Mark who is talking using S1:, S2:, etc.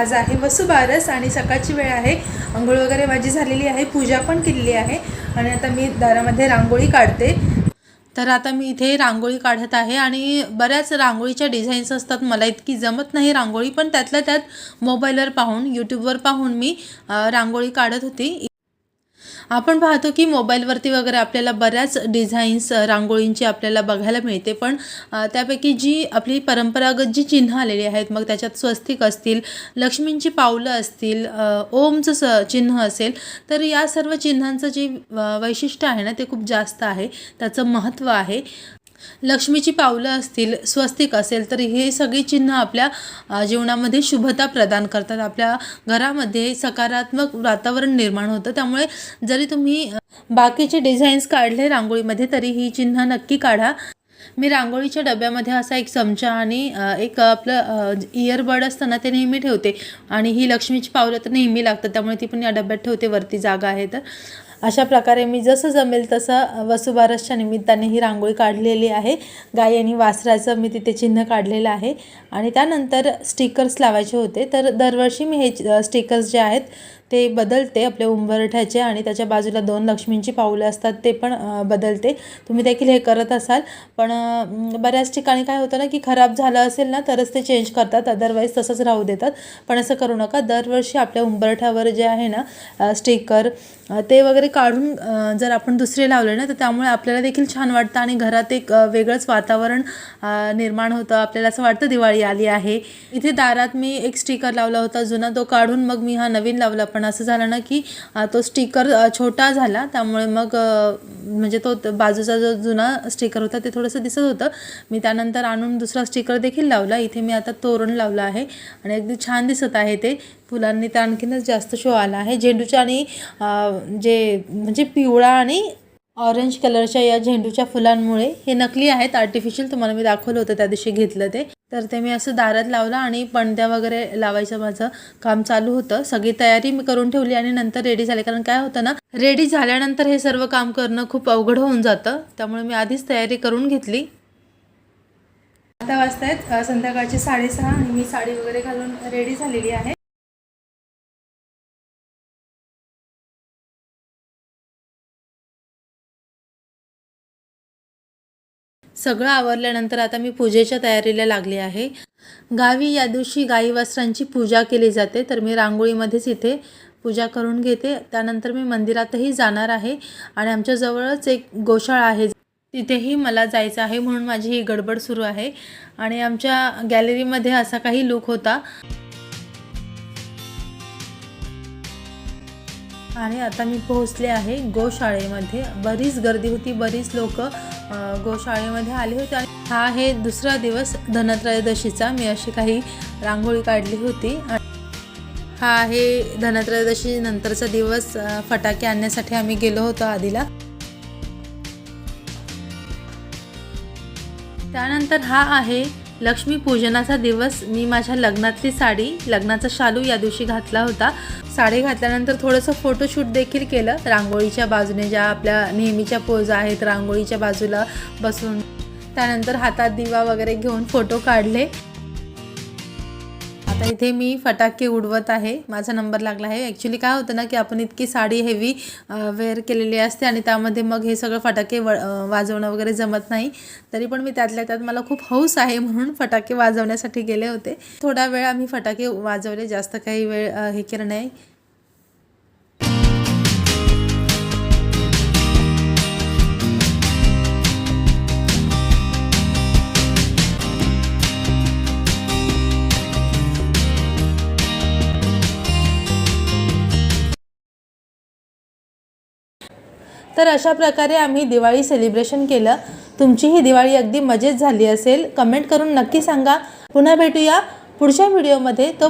S1: आज आहे. वसुबारस आणि सकाळची वेळ आहे. आंघोळ वगैरे माझी झालेली आहे. पूजा पण केलेली आहे. आणि आता मी दारामध्ये रांगोळी काढते. तर आता मी इथे रांगोळी काढत आहे आणि बऱ्याच रांगोळीच्या डिझाईन्स असतात. मला इतकी जमत नाही रांगोळी पण त्यातल्या त्यात मोबाईलवर पाहून यूट्यूबवर पाहून मी रांगोळी काढत होती. आपण पाहतो की मोबाईलवरती वगैरे आपल्याला बऱ्याच डिझाईन्स रांगोळींची आपल्याला बघायला मिळते. पण त्यापैकी जी आपली परंपरागत जी चिन्ह आलेली आहेत मग त्याच्यात स्वस्तिक असतील लक्ष्मींची पावलं असतील ओमचं स चिन्ह असेल तर या सर्व चिन्हांचं जे वैशिष्ट्य आहे ना ते खूप जास्त आहे. त्याचं महत्त्व आहे. लक्ष्मीची पावलं असतील स्वस्तिक असेल तर हे सगळी चिन्ह आपल्या जीवनामध्ये शुभता प्रदान करतात. आपल्या घरामध्ये सकारात्मक वातावरण निर्माण होतं. त्यामुळे जरी तुम्ही बाकीचे डिझाईन्स काढले रांगोळीमध्ये तरी ही चिन्ह नक्की काढा. मी रांगोळीच्या डब्यामध्ये असा एक चमचा आणि एक आपलं इयरबड असतं ना ते नेहमी ठेवते. आणि ही लक्ष्मीची पावलं तर नेहमी लागतात. त्यामुळे ती पण या डब्यात ठेवते. वरती जागा आहे तर. अशा प्रकारे मी जसं जमेल तसं वसुबारसच्या निमित्ताने ही रांगोळी काढलेली आहे. गाय आणि वासराचं मी तिथे चिन्ह काढलेलं आहे. आणि त्यानंतर स्टिकर्स लावायचे होते. तर दरवर्षी मी हे स्टिकर्स जे आहेत ते बदलते आपल्या उंबरठ्याचे आणि त्याच्या बाजूला दोन लक्ष्मींची पाऊलं असतात ते पण बदलते. तुम्ही देखील हे करत असाल. पण बऱ्याच ठिकाणी काय होतं ना की खराब झालं असेल ना तरच ते चेंज करतात. अदरवाईज तसंच राहू देतात. पण असं करू नका. दरवर्षी आपल्या उंबरठ्यावर जे आहे ना स्टिकर ते वगैरे काढून जर आपण दुसरे लावले ना तर त्यामुळे आपल्याला देखील छान वाटतं आणि घरात एक वेगळंच वातावरण निर्माण होतं. आपल्याला असं वाटतं दिवाळी आली आहे. इथे दारात मी एक स्टिकर लावला होता जुना तो काढून मग मी हा नवीन लावला. पण असं झालं ना की तो स्टिकर छोटा झाला. त्यामुळे मग म्हणजे तो बाजूचा जो जुना स्टिकर होता ते थोडंसं दिसत होतं. मी त्यानंतर आणून दुसरा स्टिकर देखील लावला. इथे मी आता तोरण लावलं आहे आणि अगदी छान दिसत आहे ते. फुलांनी तर आणखीनच जास्त शो आला आहे. झेंडूच्या आणि जे म्हणजे पिवळा आणि ऑरेंज कलरच्या या झेंडूच्या फुलांमुळे हे नकली आहेत. आर्टिफिशियल तुम्हाला मी दाखवलं होतं त्या दिवशी घेतलं ते. तर ते मी असं दारात लावलं आणि पणत्या वगैरे लावायचं माझं काम चालू होतं. सगळी तयारी मी करून ठेवली आणि नंतर रेडी झाले. कारण काय होतं ना रेडी झाल्यानंतर हे सर्व काम करणं खूप अवघड होऊन जातं. त्यामुळे मी आधीच तयारी करून घेतली. आता वाजतायत अ, संध्याकाळचे साडेसहा आणि मी साडी वगैरे घालून रेडी झालेली आहे. सगळं आवरल्यानंतर आता मी पूजेच्या तयारीला लागली आहे. गावी या दिवशी गाई वस्त्रांची पूजा केली जाते तर मी रांगोळीमध्येच इथे पूजा करून घेते. त्यानंतर मी मंदिरातही जाणार आहे आणि आमच्या जवळच एक गोशाळा आहे. तिथेही मला जायचं आहे म्हणून माझी ही गडबड सुरू आहे आणि आमच्या गॅलरीमध्ये असा काही लुक होता. आणि आता मी पोहोचले आहे गोशाळेमध्ये. बरीच गर्दी होती बरीच लोक गोशाळेमध्ये आले होते आणि हा आहे दुसरा दिवस धनत्रयोदशीचा. मी अशी काही रांगोळी काढली होती. हा आहे धनत्रयोदशी नंतरचा दिवस फटाके आणण्यासाठी आम्ही गेलो होतो आधीला. त्यानंतर हा आहे लक्ष्मीपूजनाचा दिवस मी माझ्या लग्नातली साडी लग्नाचा शालू या दिवशी घातला होता. साडी घातल्यानंतर थोडंसं फोटोशूट देखील केलं. रांगोळीच्या बाजूने ज्या आपल्या नेहमीच्या पोज आहेत रांगोळीच्या बाजूला बसून त्यानंतर हातात दिवा वगैरे घेऊन फोटो काढले. आता इथे मी फटाके उडवत आहे. माझा नंबर लागला आहे. ॲक्च्युली काय होतं ना की आपण इतकी साडी हेवी वेअर केलेली असते आणि त्यामध्ये मग हे सगळं फटाके व वाजवणं वगैरे जमत नाही. तरी पण मी त्यातल्या त्यात मला खूप हौस आहे म्हणून फटाके वाजवण्यासाठी गेले होते. थोडा वेळ आम्ही फटाके वाजवले. जास्त काही वेळ हे केलं नाही. तर अशा प्रकारे आम्ही दिवाळी सेलिब्रेशन केलं. तुमची ही दिवाळी अगदी मजेत झाली असेल. कमेंट करून नक्की सांगा. पुन्हा भेटूया पुढच्या व्हिडिओमध्ये तो